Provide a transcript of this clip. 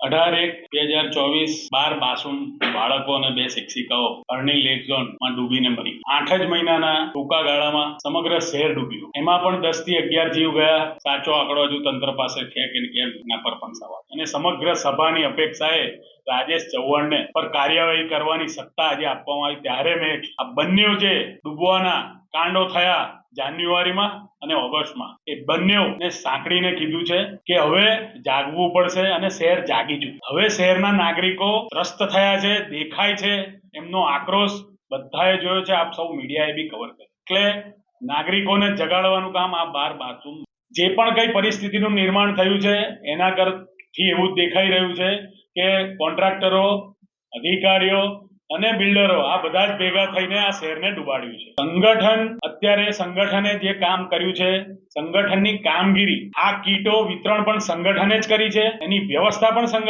અઢાર એક બે હજાર ચોવીસ બાર માસૂમ બાળકો અને બે શિક્ષિકાઓ અર્નિંગ લેક ઝોનમાં ડૂબીને મરી. આઠ જ મહિનાના ટૂંકા ગાળામાં સમગ્ર શહેર ડૂબ્યું. એમાં પણ દસથી અગિયાર જીવ ગયા. સાચો આંકડો હજુ તંત્ર પાસે છે કે કેમ? એના પર પણ સવાલ. અને સમગ્ર સભાની અપેક્ષાએ રાજેશ ચૌહાણને પર કાર્યવાહી કરવાની સત્તા આજે આપવામાં આવી. ત્યારે મેં આ બંને જે ડૂબવાના કાંડો થયા જાન્યુઆરીમાં અને ઓગસ્ટમાં. એ બંને સાંકળીને કીધું છે કે હવે જાગવું પડશે અને શહેર જાગી હવે શહેરના નાગરિકો ત્રસ્ત થયા છે, દેખાય છે, એમનો આક્રોશ બધાએ જોયો છે. આપ સૌ મીડિયાએ બી કવર કર્યું. એટલે નાગરિકોને જગાડવાનું કામ આ બાર બાથરૂમ જે પણ કઈ પરિસ્થિતિનું નિર્માણ થયું છે, એના કરથી એવું દેખાઈ રહ્યું છે કે કોન્ટ્રાક્ટરો, અધિકારીઓ અને બિલ્ડરો, આ બધા જ ભેગા થઈને આ શહેરને ડુબાડ્યું છે. સંગઠન, અત્યારે સંગઠને જે કામ કર્યું છે, સંગઠનની કામગીરી, આ કીટો વિતરણ પણ સંગઠને જ કરી છે, એની વ્યવસ્થા પણ સંગઠન